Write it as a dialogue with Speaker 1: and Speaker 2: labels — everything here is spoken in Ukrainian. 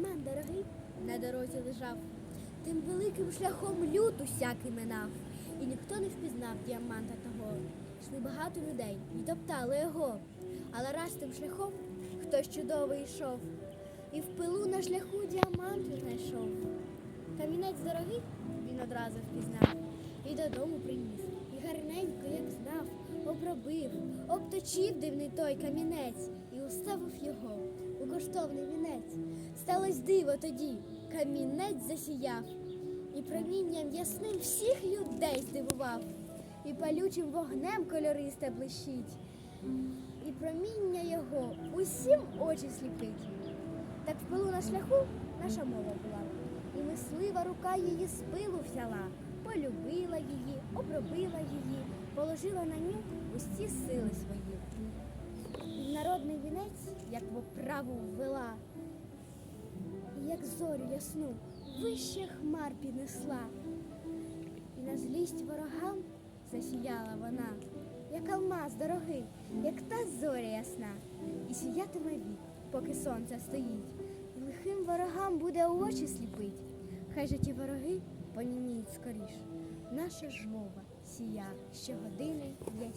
Speaker 1: дорогий на дорозі лежав, тим великим шляхом люд усякий минав, і ніхто не впізнав діаманта того. Йшли багато людей і топтали його, але раз тим шляхом хтось чудовий йшов, і в пилу на шляху діаманту знайшов. Камінець дорогий він одразу впізнав і додому приніс. І гарненько, як знав, обробив, обточив дивний той камінець і уставив його у коштовний вінець. Сталось диво тоді, камінець засіяв, і промінням ясним всіх людей здивував, і палючим вогнем кольористе блищить, і проміння його усім очі сліпить. Так в пилу на шляху наша мова була, і мислива рука її з пилу взяла, полюбила її, обробила її, положила на ню усі сили свої. І народний вінець, як в оправу ввела, як зорю ясну вище хмар піднесла, і на злість ворогам засіяла вона, як алмаз дорогий, як та зоря ясна, і сіятиме вік, поки сонце стоїть, і лихим ворогам буде очі сліпить. Хай же ті вороги поніміють скоріш. Наша ж мова сія щогодини ясніш.